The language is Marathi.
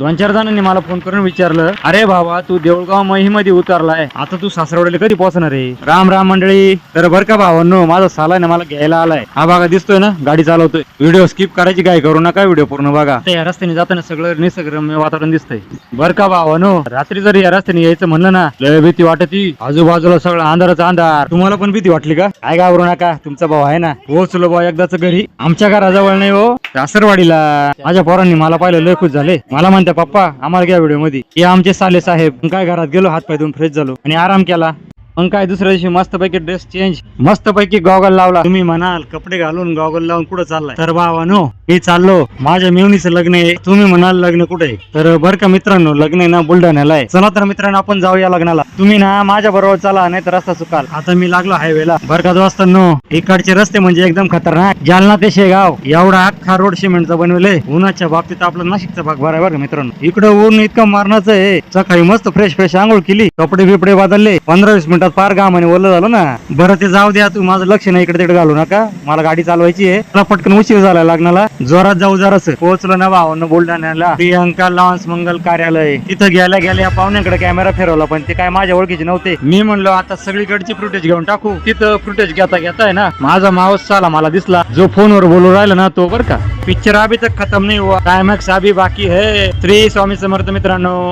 दोन चार जणांनी मला फोन करून विचारलं अरे भावा तू देऊळगाव महिमध्ये उतरलाय. आता तू सासरवडीला कधी पोहोचणार आहे? राम राम मंडळी. तर बर का भावांनो माझा साला ना मला घ्यायला आलाय. हा बघा दिसतोय ना गाडी चालवतोय. व्हिडिओ स्किप करायची काय? करू नका व्हिडिओ पूर्ण बघा. या रस्त्याने जाताना सगळं निसर्गरम्य वातावरण दिसतंय. बर का भावानो रात्री जर या रस्त्याने यायचं म्हणलं ना लय भीती वाटती. आजूबाजूला सगळं अंधाराचा अंधार. तुम्हाला पण भीती वाटली का? काय घाबरू नका तुमचा भाऊ आहे ना. पोहोचलो भाऊ एकदाच घरी. आमच्या घराजवळ नाही हो सासरवाडीला. माझ्या पोरांनी मला पाहिलं लय खुश झाले. मला म्हणते पप्पा आम्हाला घ्या व्हिडिओमध्ये. हे आमचे साले साहेब काय घरात गेलो हात पाय धुवून फ्रेश झालो. आणि आराम केला. मग काय दुसऱ्या दिवशी मस्त पैकी ड्रेस चेंज मस्तपैकी गॉगल लावला. तुम्ही म्हणाल कपडे घालून गॉगल लावून कुठं चाललाय? तर भावानो मी चाललो. माझ्या मेवणीचं लग्न आहे. तुम्ही म्हणाल लग्न कुठे तर बर का मित्रांनो लग्न आहे ना बुलढाण्याला आहे. चला तर मित्रांनो आपण जाऊया लग्नाला. तुम्ही ना माझ्या बरोबर चला नाही तर रस्ता चुकाल आता मी लागलो हायवेला बरं का नो इकडचे रस्ते म्हणजे एकदम खतरनाक. जालना ते शेगाव एवढा अख्खा रोड सिमेंटचा बनवले उन्हाच्या बाबतीत आपला नाशिकचा भाग बरा बरं का मित्रांनो. इकडं ऊन इतकं मारण्याचं आहे. सकाळी मस्त फ्रेश फ्रेश आंघोळ केली. कपडे बिपडे बदलले. पंधरा वीस मिनिटात फार घामाने ओलं झालं ना. बरं ते जाऊ द्या तू माझं लक्ष नाही इकडे तिकडे घालू नका. मला गाडी चालवायची आहे. मला पटकन उशीर झाला लग्नाला. जोरात जाऊ जरास. पोहोचलो ना भावानं बुलढाण्याला. प्रियंका लॉन्स मंगल कार्यालय. तिथं गेल्या गेल्या या पाहुण्याकडे कॅमेरा फिरवला पण ते काय माझ्या ओळखीचे नव्हते. मी म्हणलो आता सगळीकडची फुटेज घेऊन टाकू. तिथं फुटेज घेता घेताय ना. माझा मावस चाला मला दिसला. जो फोनवर बोलू राहिला ना तो बर का. पिक्चर अभी तक खतम नाही हुआ. क्लायमॅक्स अभी बाकी है. श्री स्वामी समर्थ मित्रांनो.